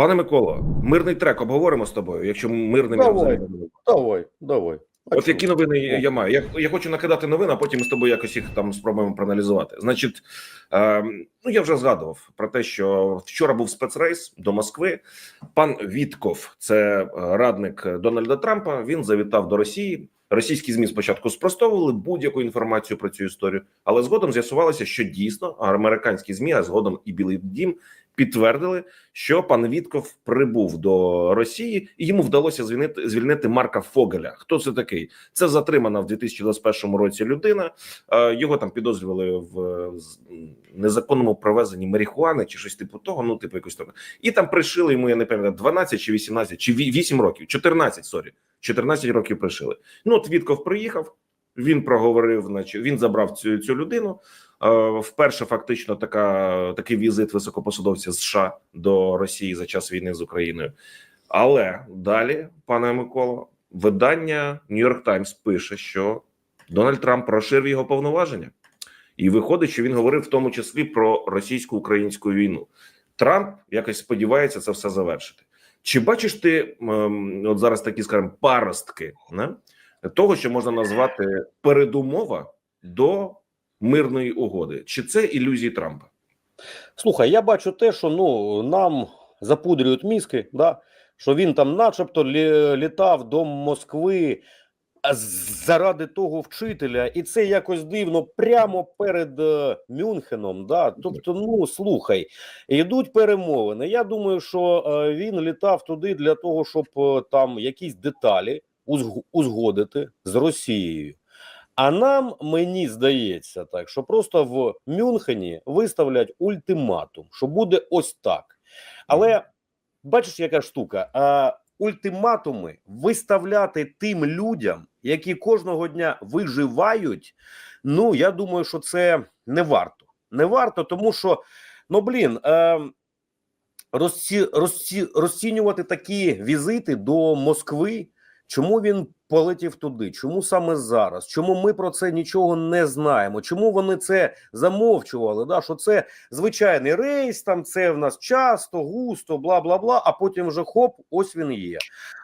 Пане Микола, мирний трек обговоримо з тобою, якщо мирним Давай. Давай, давай. А От чому? які новини я маю? Я, я хочу накидати новини, а потім ми з тобою якось їх там спробуємо проаналізувати. Значить, е, ну я вже згадував про те, що вчора був спецрейс до Москви. Пан Вітков, це е, радник Дональда Трампа. Він завітав до Росії. Російські змі спочатку спростовували будь-яку інформацію про цю історію, але згодом з'ясувалося, що дійсно американські змі, а згодом і Білий Дім підтвердили, що пан Вітков прибув до Росії, і йому вдалося звільнити звільнити Марка Фогеля. Хто це такий? Це затримана в 2021 році людина. Е, Його там підозрювали в незаконному провезенні марихуани чи щось типу того. Ну, типу, якось того. І там пришили йому, я не пам'ятаю, 12 чи 18, чи 8 років, 14, сорі, 14 років пришили. Ну, от Вітков приїхав. Він проговорив, значить, він забрав цю цю людину. Е, Вперше фактично така такий візит високопосадовця США до Росії за час війни з Україною. Але далі, пане Миколо, видання Нью-Йорк Таймс пише, що Дональд Трамп розширив його повноваження, і виходить, що він говорив в тому числі про російсько-українську війну. Трамп якось сподівається це все завершити. Чи бачиш ти ем, от зараз такі, скажімо, паростки не? того, що можна назвати передумова до мирної угоди? Чи це ілюзії Трампа? Слухай, я бачу те, що ну нам запудрюють мізки, да? що він там, начебто, лі, літав до Москви заради того вчителя, і це якось дивно прямо перед е, Мюнхеном. Да? Тобто, ну слухай, йдуть перемовини. Я думаю, що е, він літав туди для того, щоб е, там якісь деталі узг- узгодити з Росією. А нам мені здається так, що просто в Мюнхені виставлять ультиматум, що буде ось так. Але бачиш, яка штука? А, ультиматуми виставляти тим людям, які кожного дня виживають. Ну я думаю, що це не варто. Не варто, тому що ну блін. Е, розці, розці, розцінювати такі візити до Москви. Чому він полетів туди? Чому саме зараз? Чому ми про це нічого не знаємо? Чому вони це замовчували? Да, що це звичайний рейс, там це в нас часто, густо, бла бла бла. А потім вже хоп, ось він є.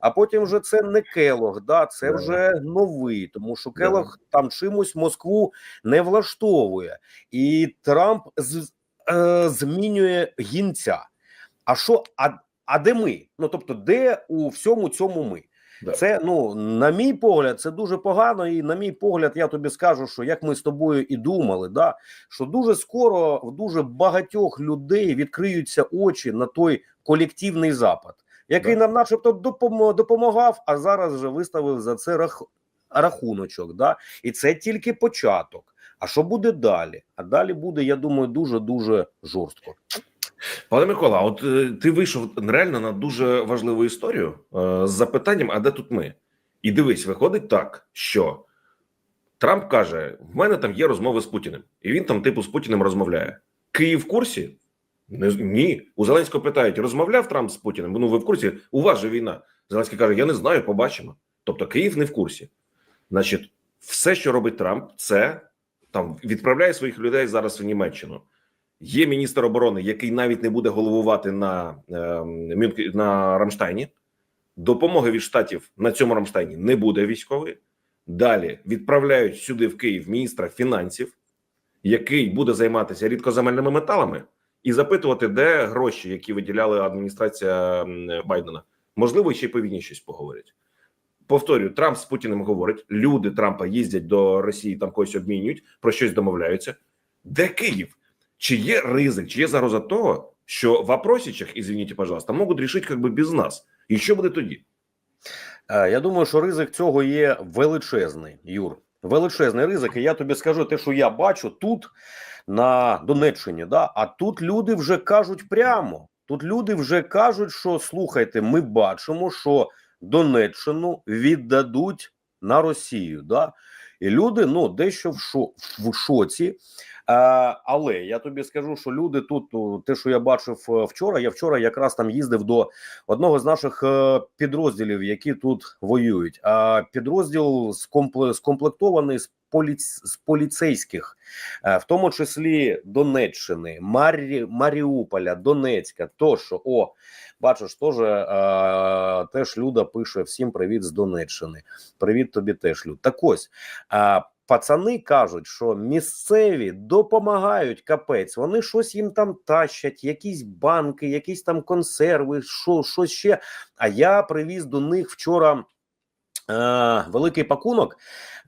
А потім вже це не Келог, да, це Да. вже новий, тому що Да. Келог там чимось Москву не влаштовує, і Трамп з, е, змінює гінця. А що, а, а де ми? Ну тобто, де у всьому цьому ми? Да. Це ну на мій погляд, це дуже погано. І на мій погляд, я тобі скажу, що як ми з тобою і думали, да що дуже скоро в дуже багатьох людей відкриються очі на той колективний запад, який Да. нам, начебто, допомагав, а зараз вже виставив за це рах... рахуночок. Да? І це тільки початок. А що буде далі? А далі буде, я думаю, дуже дуже жорстко. Пане Микола, от е, ти вийшов реально на дуже важливу історію е, з запитанням: а де тут ми? І дивись, виходить так, що Трамп каже: в мене там є розмови з Путіним, і він там, типу, з Путіним розмовляє. Київ в курсі? Ні. У Зеленського питають: розмовляв Трамп з Путіним? Ну, ви в курсі? У вас же війна. Зеленський каже: Я не знаю, побачимо. Тобто Київ не в курсі. Значить, все, що робить Трамп, це там відправляє своїх людей зараз в Німеччину. Є міністр оборони, який навіть не буде головувати на, е, на Рамштайні. Допомоги від штатів на цьому Рамштайні не буде військової. Далі відправляють сюди в Київ міністра фінансів, який буде займатися рідкоземельними металами, і запитувати, де гроші, які виділяла адміністрація Байдена. Можливо, ще й по війні щось поговорять. Повторюю, Трамп з Путіним говорить. Люди Трампа їздять до Росії, там когось обмінюють, про щось домовляються. Де Київ? Чи є ризик, чи є загроза того, що в вопросичах, извините, пожалуйста, можуть рішити как бы без нас? І що буде тоді? Е, Я думаю, що ризик цього є величезний, Юр. Величезний ризик. І я тобі скажу те, що я бачу тут на Донеччині. Да? А тут люди вже кажуть прямо. Тут люди вже кажуть, що слухайте, ми бачимо, що Донеччину віддадуть на Росію. Да? І люди ну дещо в, шо, в шоці. Але я тобі скажу, що люди тут, ну, те, що я бачив е, вчора, я вчора якраз там їздив до одного з наших е, підрозділів, які тут воюють. А підрозділ скомплектований з з поліцейських, е, в тому числі Донеччини, Марі... Маріуполя, Донецька. То що, о, бачиш, теж, е, теж Люда пише: всім привіт з Донеччини. Привіт тобі теж, Люд. Так ось. Пацани кажуть, що місцеві допомагають капець. Вони щось їм там тащать, якісь банки, якісь там консерви, що, що ще. А я привіз до них вчора е, великий пакунок.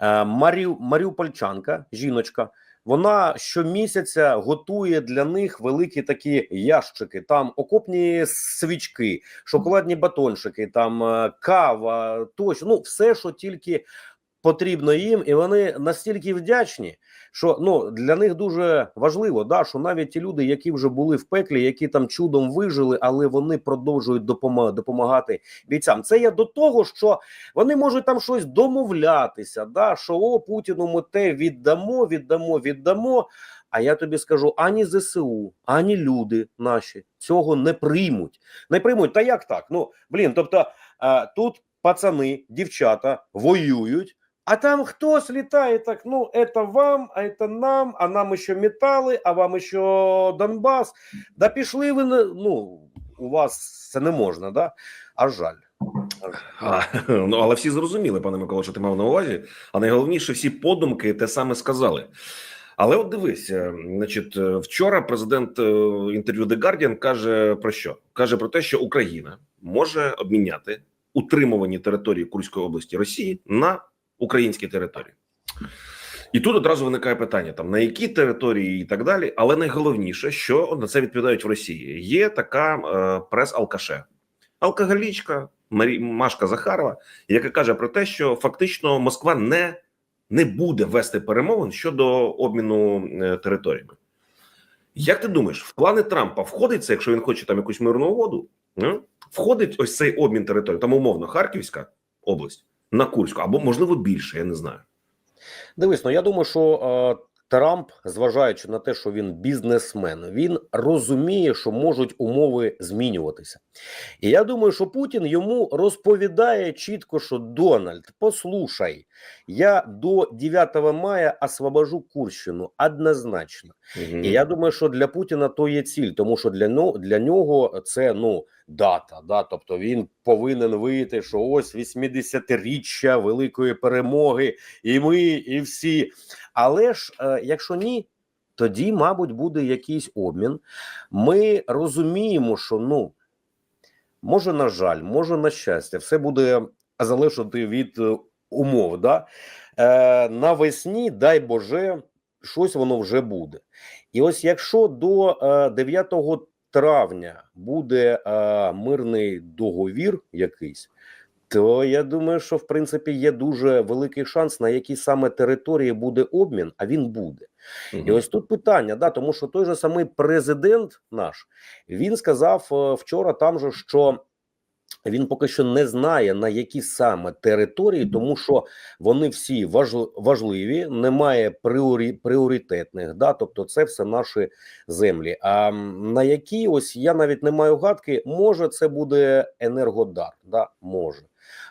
Е, Марі, Маріупольчанка, жіночка. Вона щомісяця готує для них великі такі ящики, там окопні свічки, шоколадні батончики, там е, кава, тощо. Ну, все, що тільки потрібно їм, і вони настільки вдячні, що ну для них дуже важливо, да, що навіть ті люди, які вже були в пеклі, які там чудом вижили, але вони продовжують допомагати, бійцям. Це я до того, що вони можуть там щось домовлятися, да, що о Путіну ми те віддамо, віддамо, віддамо. А я тобі скажу: ані ЗСУ, ані люди наші цього не приймуть. Не приймуть. Та як так? Ну блін, тобто е, тут пацани, дівчата воюють. А там хтось літає так, ну, это вам, а это нам, а нам ще метали, а вам ще Донбас. Да пішли ви, ну, у вас це не можна, да? А жаль. А, ну, але всі зрозуміли, пане Микола, що ти мав на увазі. А найголовніше, всі подумки те саме сказали. Але от дивись, е, значить, е, вчора президент е, інтерв'ю The Guardian каже про що? Каже про те, що Україна може обміняти утримувані території Курської області Росії на українські території. І тут одразу виникає питання: там на які території і так далі. Але найголовніше, що на це відповідають в Росії, є така е, прес-алкаше, алкоголічка Марі Машка Захарова, яка каже про те, що фактично Москва не, не буде вести перемовин щодо обміну е, територіями. Як ти думаєш, в плани Трампа входить це, якщо він хоче там якусь мирну угоду? ну, Входить ось цей обмін територій, там умовно Харківська область на Курську, або можливо більше, я не знаю. Дивись, ну я думаю, що е, Трамп, зважаючи на те, що він бізнесмен, він розуміє, що можуть умови змінюватися. І я думаю, що Путін йому розповідає чітко, що Дональд, послушай, я до 9 мая освобожу Курщину однозначно. І я думаю, що для Путіна то є ціль, тому що для нього для нього це ну дата. Да, тобто він повинен вийти, що ось 80-річчя великої перемоги, і ми, і всі. Але ж е, якщо ні, тоді, мабуть, буде якийсь обмін. Ми розуміємо, що ну може на жаль, може на щастя, все буде залежати від е, умов. Да? Е, навесні, дай Боже, щось воно вже буде. І ось якщо до е, 9 травня буде е, мирний договір якийсь, то я думаю, що в принципі є дуже великий шанс, на якій саме території буде обмін, а він буде. Мгм. І ось тут питання, да, тому що той же самий президент наш він сказав е, вчора там же, що він поки що не знає на які саме території, тому що вони всі важл- важливі, немає пріорі, пріоритетних, да, тобто це все наші землі. А на які ось я навіть не маю гадки, може це буде енергодар, да, може.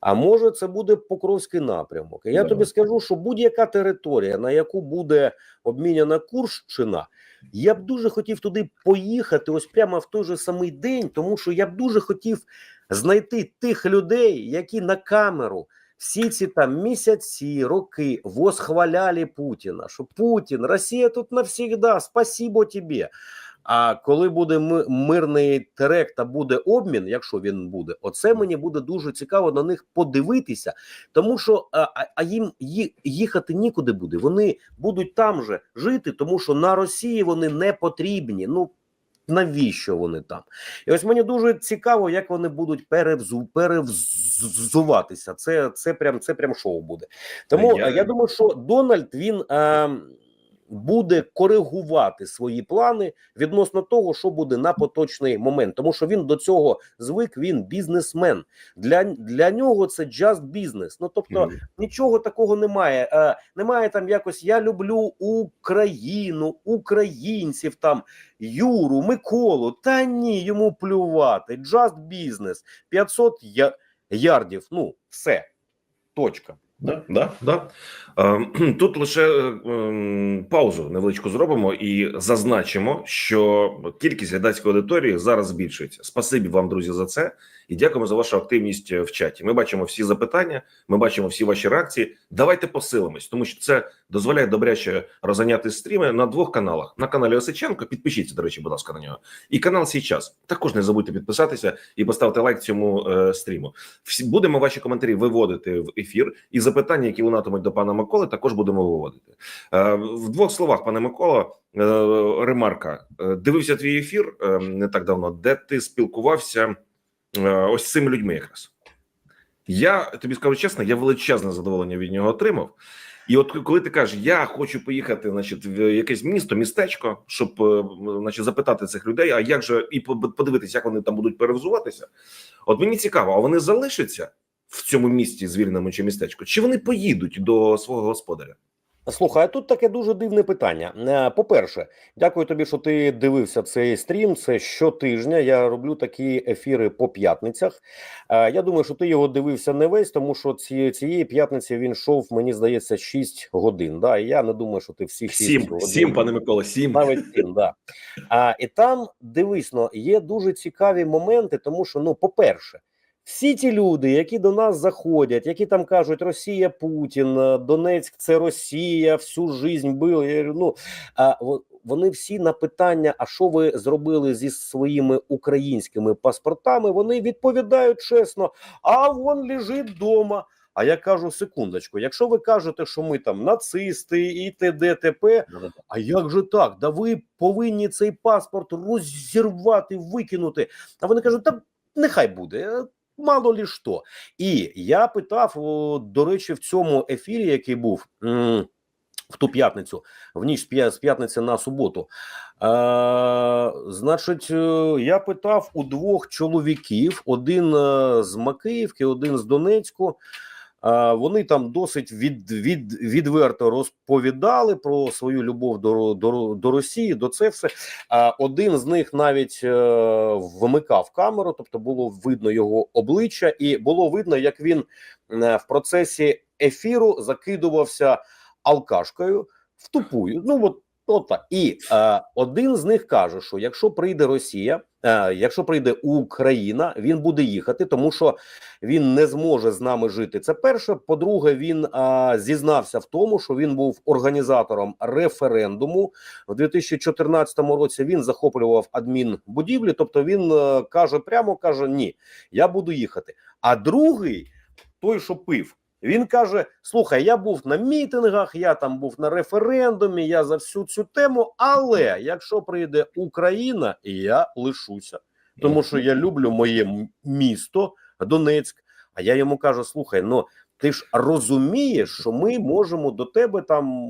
А може, це буде Покровський напрямок. І я тобі скажу, що будь-яка територія, на яку буде обміняна Курщина, я б дуже хотів туди поїхати, ось прямо в той же самий день, тому що я б дуже хотів знайти тих людей, які на камеру всі ці там місяці, роки восхваляли Путіна, що Путін, Росія тут навсігда, спасибо тобі. А коли буде мирний терект та буде обмін, якщо він буде, оце мені буде дуже цікаво на них подивитися, тому що а, а- а їм їхати нікуди буде. Вони будуть там же жити, тому що на Росії вони не потрібні. Ну навіщо вони там? І ось мені дуже цікаво, як вони будуть перевзу, перевзуватися. Це, це прям це прям шоу буде. Тому Я- я... думаю, що Дональд він. Е, буде коригувати свої плани відносно того, що буде на поточний момент, тому що він до цього звик. Він бізнесмен. Для, для нього це just бізнес. Ну тобто нічого такого немає. Е, немає там якось я люблю Україну, українців там Юру, Миколу. Та ні, йому плювати. Just бізнес. 500 я, ярдів. Ну, все. Точка. Да, да, да. Е, Тут лише ем, паузу невеличку зробимо і зазначимо, що кількість глядацької аудиторії зараз збільшується. Спасибі вам, друзі, за це і дякуємо за вашу активність в чаті. Ми бачимо всі запитання, ми бачимо всі ваші реакції. Давайте посилимось, тому що це дозволяє добряче розганяти стріми на двох каналах: на каналі Осиченко. Підпишіться, до речі, будь ласка, на нього, і канал Січас. Також не забудьте підписатися і поставити лайк цьому е, стріму. Всі будемо ваші коментарі виводити в ефір, і запитання, які лунатимуть до пана Миколи, також будемо виводити. Е, в двох словах, пане Микола, е, ремарка. Е, Дивився твій ефір е, не так давно, де ти спілкувався е, ось цими людьми, якраз. Я тобі скажу чесно, я величезне задоволення від нього отримав. І от коли ти кажеш, я хочу поїхати, значить, в якесь місто, містечко, щоб е, значить, запитати цих людей, а як же і подивитися, як вони там будуть перевзуватися. От мені цікаво, а вони залишаться в цьому місті звільненому чи містечку, чи вони поїдуть до свого господаря? Слухай, а тут таке дуже дивне питання. Е, По-перше, дякую тобі, що ти дивився цей стрім. Це щотижня. Я роблю такі ефіри по п'ятницях. Е, Я думаю, що ти його дивився не весь, тому що ці, цієї п'ятниці він йшов, мені здається, 6 годин. Да? І я не думаю, що ти всі 6 Сім, годин. сім, пане Микола, сім. Навіть сім, да. А, і там дивись, ну, є дуже цікаві моменти, тому що, ну, по-перше, всі ті люди, які до нас заходять, які там кажуть Росія Путін, е, Донецьк це Росія, всю жизнь били. Ну а вони всі на питання, а що ви зробили зі своїми українськими паспортами? Вони відповідають чесно: а він лежить вдома. А я кажу секундочку, якщо ви кажете, що ми там нацисти і т.д. т.п., а як же так? Да ви повинні цей паспорт розірвати, викинути. А вони кажуть, та нехай буде. Мало лі що. І я питав, до речі, в цьому ефірі, який був в ту п'ятницю, в ніч з п'я- з п'ятниці на суботу. Е, значить, е, я питав у двох чоловіків: один е, з Макиївки, один з Донецьку. Вони там досить від, від, відверто розповідали про свою любов до, до, до Росії, до це все. Один з них навіть е, вмикав камеру, тобто було видно його обличчя, і було видно, як він е, в процесі ефіру закидувався алкашкою в тупую. Ну от, так. І е, один з них каже, що якщо прийде Росія, е, якщо прийде Україна, він буде їхати, тому що він не зможе з нами жити. Це перше. По-друге, він е, зізнався в тому, що він був організатором референдуму в 2014 році. Він захоплював адмінбудівлі. Тобто він е, каже прямо каже: Ні, я буду їхати. А другий, той, що пив. Він каже: Слухай, я був на мітингах, я там був на референдумі, я за всю цю тему. Але якщо прийде Україна, я лишуся, тому що я люблю моє місто Донецьк. А я йому кажу: слухай, ну ти ж розумієш, що ми можемо до тебе там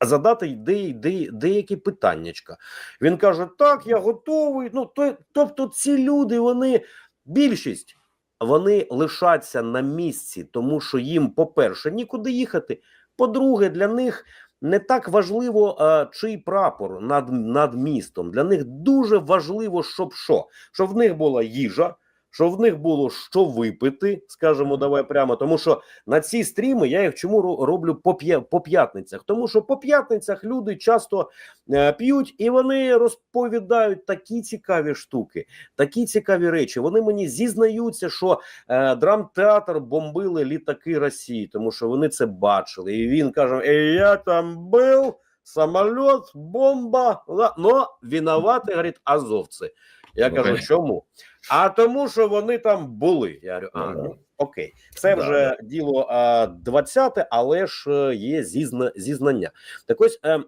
задати де, де, деякі питаннячка. Він каже: Так, я готовий. Ну, то, тобто, ці люди, вони більшість. Вони лишаться на місці, тому що їм, по-перше, нікуди їхати. По-друге, для них не так важливо, а, чий прапор над, над містом. Для них дуже важливо, щоб що? Щоб в них була їжа, щоб в них було що випити, скажімо, давай прямо. Тому що на ці стріми я їх чому ро- роблю по, п'я- по п'ятницях? Тому що по п'ятницях люди часто е, п'ють і вони розповідають такі цікаві штуки, такі цікаві речі. Вони мені зізнаються, що е, драмтеатр бомбили літаки Росії, тому що вони це бачили. І він каже: «Е, Я там був, самоліт, бомба. Но винувати, говорить, азовці. Я Ну, кажу, чому? А тому, що вони там були. Я говорю, Ага. окей, це Да, вже діло а, 20, але ж е, є зізна, зізнання. Так ось е,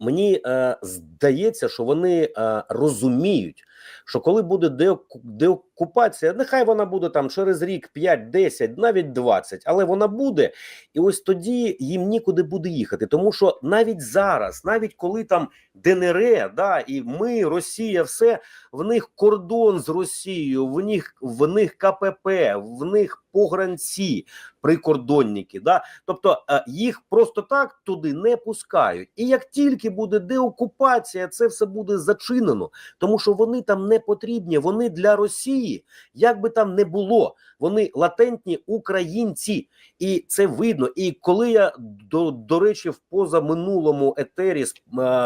мені е, здається, що вони е, розуміють, що коли буде деокупація, нехай вона буде там через рік, 5, 10, навіть 20, але вона буде, і ось тоді їм нікуди буде їхати. Тому що навіть зараз, навіть коли там ДНР, да, і ми, Росія, все в них кордон з Росією, в них в них КПП, в них погранці, прикордонники. Да? Тобто е, їх просто так туди не пускають. І як тільки буде деокупація, це все буде зачинено, тому що вони там не потрібні. Вони для Росії, як би там не було, вони латентні українці, і це видно. І коли я до, до речі, в позаминулому етері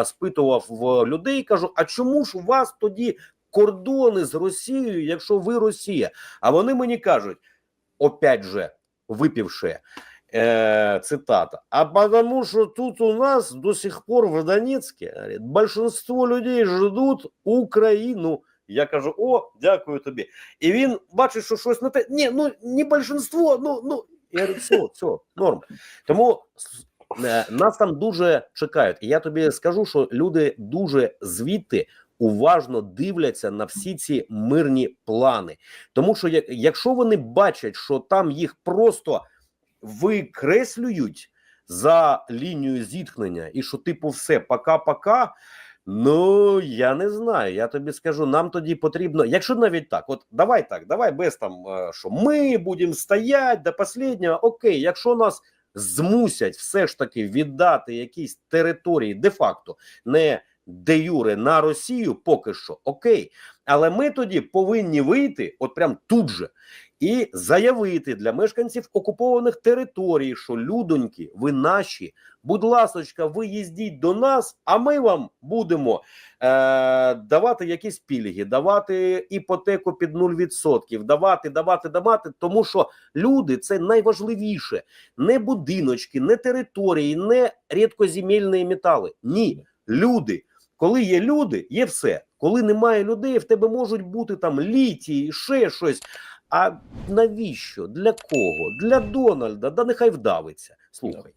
спитував в людей, кажу: а чому ж у вас тоді кордони з Росією, якщо ви Росія? А вони мені кажуть, опять же, випивши. Э, цитата. А потому что тут у нас до сих пор в Донецке говорит, большинство людей ждут Україну. Я кажу: о, дякую тобі. І він бачить, що щось не те. Ні, ну не большинство, ну ну я говорю, все, все, норм. Тому е, нас там дуже чекають. І я тобі скажу, що люди дуже звідти уважно дивляться на всі ці мирні плани. Тому що як- якщо вони бачать, що там їх просто викреслюють за лінією зіткнення, і що типу все, пока-пока. Ну я не знаю. Я тобі скажу, нам тоді потрібно, якщо навіть так, от давай так, давай без там, е, що ми будемо стояти до останнього. Окей, якщо нас змусять все ж таки віддати якісь території де-факто, не де юре на Росію, поки що окей. Але ми тоді повинні вийти, от прям тут же, і заявити для мешканців окупованих територій, що людоньки, ви наші, будь ласочка, ви їздіть до нас, а ми вам будемо е, давати якісь пільги, давати іпотеку під 0%, давати, давати, давати, тому що люди це найважливіше. Не будиночки, не території, не рідкоземельні метали. Ні, люди. Коли є люди, є все. Коли немає людей, в тебе можуть бути там літії, ще щось. А навіщо? Для кого? Для Дональда? Да нехай вдавиться. Слухай.